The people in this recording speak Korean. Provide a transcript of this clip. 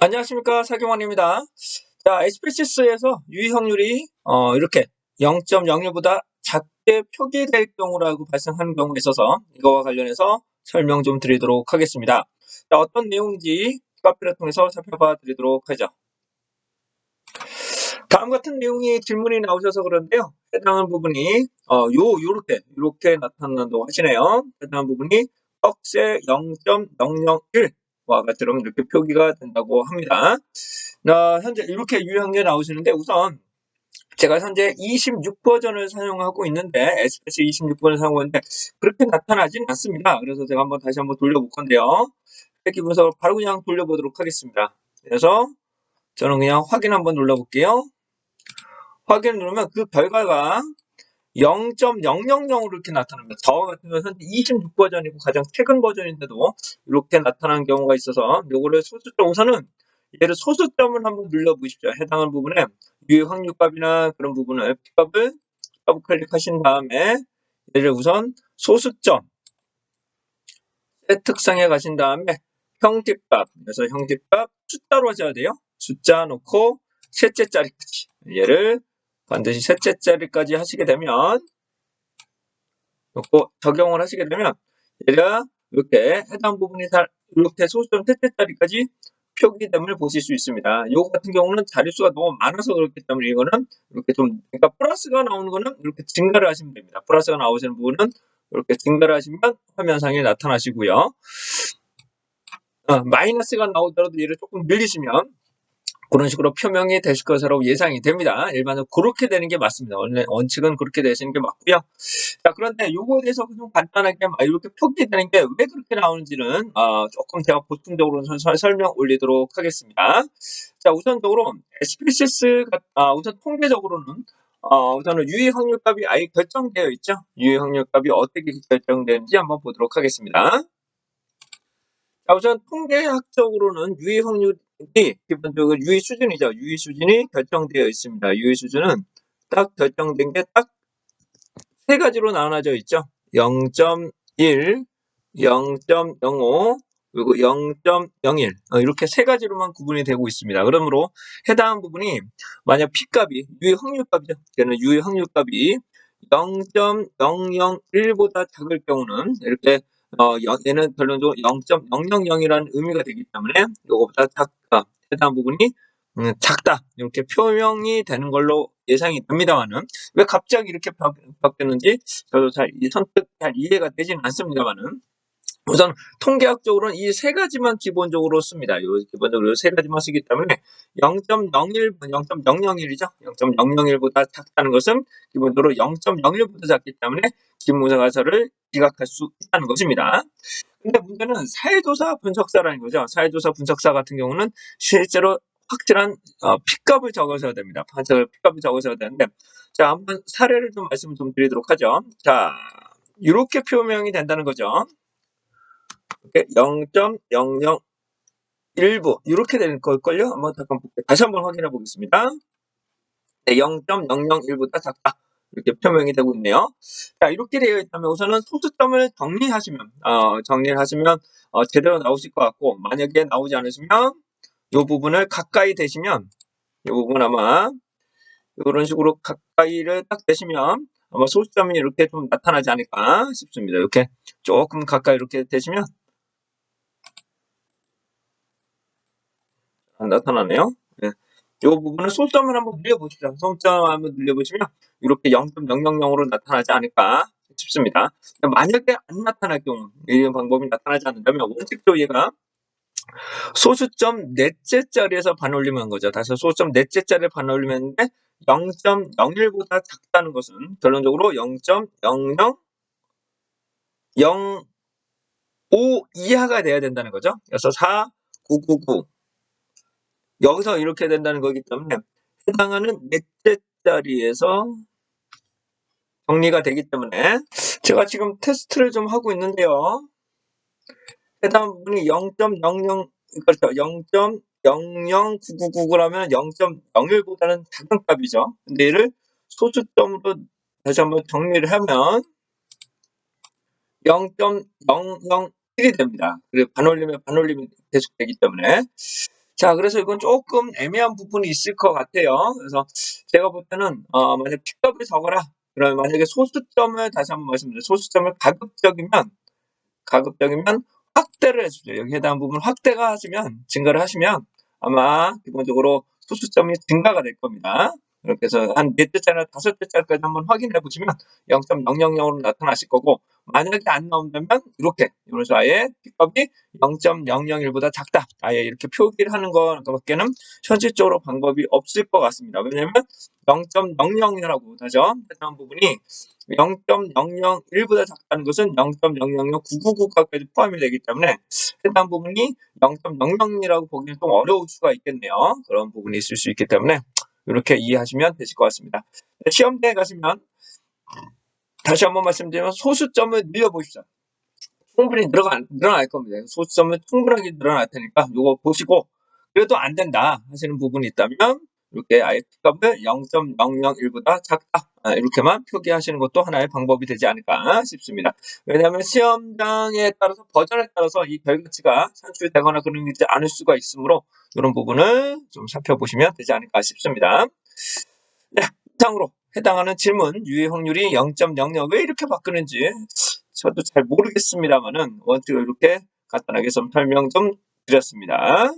안녕하십니까 사경원입니다. 자, SPSS에서 유의확률이 어, 이렇게 0.01보다 작게 표기될 경우라고 발생하는 경우가 있어서 이거와 관련해서 설명 좀 드리도록 하겠습니다. 자, 어떤 내용인지 카피를 통해서 살펴봐 드리도록 하죠. 다음 같은 내용이 질문이 나오셔서 그런데요. 해당하는 부분이 어, 요 요렇게 요렇게 나타난다고 하시네요. 해당하는 부분이 떡세 0.001 와 같처럼 이렇게 표기가 된다고 합니다. 어, 현재 이렇게 유형이 나오시는데 우선 제가 현재 26 버전을 사용하고 있는데 SPS 26번을 사용하고 있는데 그렇게 나타나진 않습니다. 그래서 제가 한번 다시 한번 돌려볼 건데요. 기기 분석을 바로 그냥 돌려보도록 하겠습니다. 그래서 저는 그냥 확인 한번 눌러볼게요. 확인을 누르면 그 결과가 0.000으로 이렇게 나타납니다. 저와 같은 경우는 현재 26 버전이고 가장 최근 버전인데도 이렇게 나타나는 경우가 있어서 요거를 소수점 우선은 얘를 소수점을 한번 눌러보십시오. 해당하는 부분에 유의 확률값이나 그런 부분을 P값을 더블 클릭하신 다음에 얘를 우선 소수점 의 특성에 가신 다음에 형집값 그래서 형집값 숫자로 하셔야 돼요. 숫자 놓고 셋째 자리까지 얘를 반드시 셋째 자리까지 하시게 되면 놓고 적용을 하시게 되면 얘가 이렇게 해당 부분이 다 이렇게 소수점 셋째 자리까지 표기됨을 보실 수 있습니다. 이거 같은 경우는 자릿수가 너무 많아서 그렇기 때문에 이거는 이렇게 좀 그러니까 플러스가 나오는 거는 이렇게 증가를 하시면 됩니다. 플러스가 나오시는 부분은 이렇게 증가를 하시면 화면상에 나타나시고요. 어, 마이너스가 나오더라도 얘를 조금 늘리시면 그런 식으로 표명이 되실 것으로 예상이 됩니다. 일반적으로 그렇게 되는 게 맞습니다. 원래 원칙은 그렇게 되시는 게 맞고요. 자, 그런데 요거에 대해서 좀 간단하게 이렇게 표기되는 게 왜 그렇게 나오는지는 어, 조금 제가 보충적으로 설- 설명 올리도록 하겠습니다. 자, 우선적으로 SPSS 아, 우선 통계적으로는 어, 우선은 유의 확률값이 아예 결정되어 있죠. 유의 확률값이 어떻게 결정되는지 한번 보도록 하겠습니다. 자, 우선 통계학적으로는 유의 확률이 기본적으로 유의 수준이죠. 유의 수준이 결정되어 있습니다. 유의 수준은 딱 결정된 게 딱 세 가지로 나눠져 있죠. 0.1, 0.05, 그리고 0.01 어, 이렇게 세 가지로만 구분이 되고 있습니다. 그러므로 해당 부분이 만약 P값이 유의 확률값이죠. 얘는 유의 확률값이 0.001보다 작을 경우는 이렇게 어, 영- 얘는 결론적으로 0.000이라는 의미가 되기 때문에 이거보다 작다. 해당 부분이 음, 작다. 이렇게 표명이 되는 걸로 예상이 됩니다만은 왜 갑자기 이렇게 바, 바뀌었는지 저도 잘 이- 선뜻 잘 이해가 되지는 않습니다만은 우선 통계학적으로는 이 세 가지만 기본적으로 씁니다. 요 기본적으로 세 가지만 쓰기 때문에 0.01, 0.001이죠. 0.001보다 작다는 것은 기본적으로 0.01보다 작기 때문에 기무사가설을 지각할 수 있다는 것입니다. 근데 문제는 사회조사 분석사라는 거죠. 사회조사 분석사 같은 경우는 실제로 확실한 어, P값을 적어서야 됩니다. 판석을 P값을 적어서야 되는데 자 한번 사례를 좀 말씀 좀 드리도록 하죠. 자 이렇게 표명이 된다는 거죠. 이렇게 0.001부 이렇게 될 걸걸요. 한번 잠깐. 다시 한번 확인해 보겠습니다. 네, 0.001보다 작다. 이렇게 표명이 되고 있네요. 자, 이렇게 되어 있다면 우선은 소수점을 정리하시면, 어, 정리를 하시면, 어, 제대로 나오실 것 같고, 만약에 나오지 않으시면, 이 부분을 가까이 대시면, 이 부분 아마, 이런 식으로 가까이를 딱 대시면, 아마 소수점이 이렇게 좀 나타나지 않을까 싶습니다. 이렇게 조금 가까이 이렇게 대시면, 나타나네요. 네. 이 부분은 소점을 한번 늘려보시죠. 소점 한번 늘려보시면 이렇게 0.000으로 나타나지 않을까 싶습니다. 만약에 안 나타날 경우 이런 방법이 나타나지 않는다면 원칙적으로 얘가 소수점 넷째 자리에서 반올림한 거죠. 다시 소수점 넷째 자리에 반올림했는데 0.01보다 작다는 것은 결론적으로 0.00 05 이하가 돼야 된다는 거죠. 그래서 4999 여기서 이렇게 된다는 거기 때문에 해당하는 넷째 자리에서 정리가 되기 때문에 제가 지금 테스트를 좀 하고 있는데요. 해당 부분이 0.00 그렇죠. 0.009999라면 0.01보다는 작은 값이죠. 근데 얘를 소수점으로 다시 한번 정리를 하면 0.001이 됩니다. 그리고 반올림에 반올림이 계속되기 때문에 자, 그래서 이건 조금 애매한 부분이 있을 것 같아요. 그래서 제가 볼 때는 어, 만약 픽업을 적어라. 그러면 만약에 소수점을 다시 한번 말씀드려요. 소수점을 가급적이면 가급적이면 확대를 해주세요. 여기 해당하는 부분 확대가 하시면 증가를 하시면 아마 기본적으로 소수점이 증가가 될 겁니다. 이렇게 해서 한 넷째짜리, 다섯째짜리까지 한번 확인해 보시면 0.000으로 나타나실 거고 만약에 안 나온다면 이렇게 식으로 아예 픽업이 0.001보다 작다. 아예 이렇게 표기를 하는 것밖에는 현실적으로 방법이 없을 것 같습니다. 왜냐하면 0.001이라고 하죠. 해당 부분이 0.001보다 작다는 것은 0.000999까지 포함이 되기 때문에 해당 부분이 0.00이라고 보기는 좀 어려울 수가 있겠네요. 그런 부분이 있을 수 있기 때문에 이렇게 이해하시면 되실 것 같습니다. 네, 시험대에 가시면 다시 한번 말씀드리면 소수점을 늘려보십시오. 충분히 늘어가, 늘어날 겁니다. 소수점은 충분하게 늘어날 테니까 이거 보시고 그래도 안 된다 하시는 부분이 있다면 이렇게 아예 픽업을 0.001보다 작다 아, 이렇게만 표기하시는 것도 하나의 방법이 되지 않을까 싶습니다. 왜냐하면 시험장에 따라서 버전에 따라서 이 결과치가 산출되거나 그러지 않을 수가 있으므로 이런 부분을 좀 살펴보시면 되지 않을까 싶습니다. 네, 이상으로 해당하는 질문 유의 확률이 0.00 왜 이렇게 바꾸는지 저도 잘 모르겠습니다만은 원칙을 이렇게 간단하게 좀 설명 좀 드렸습니다.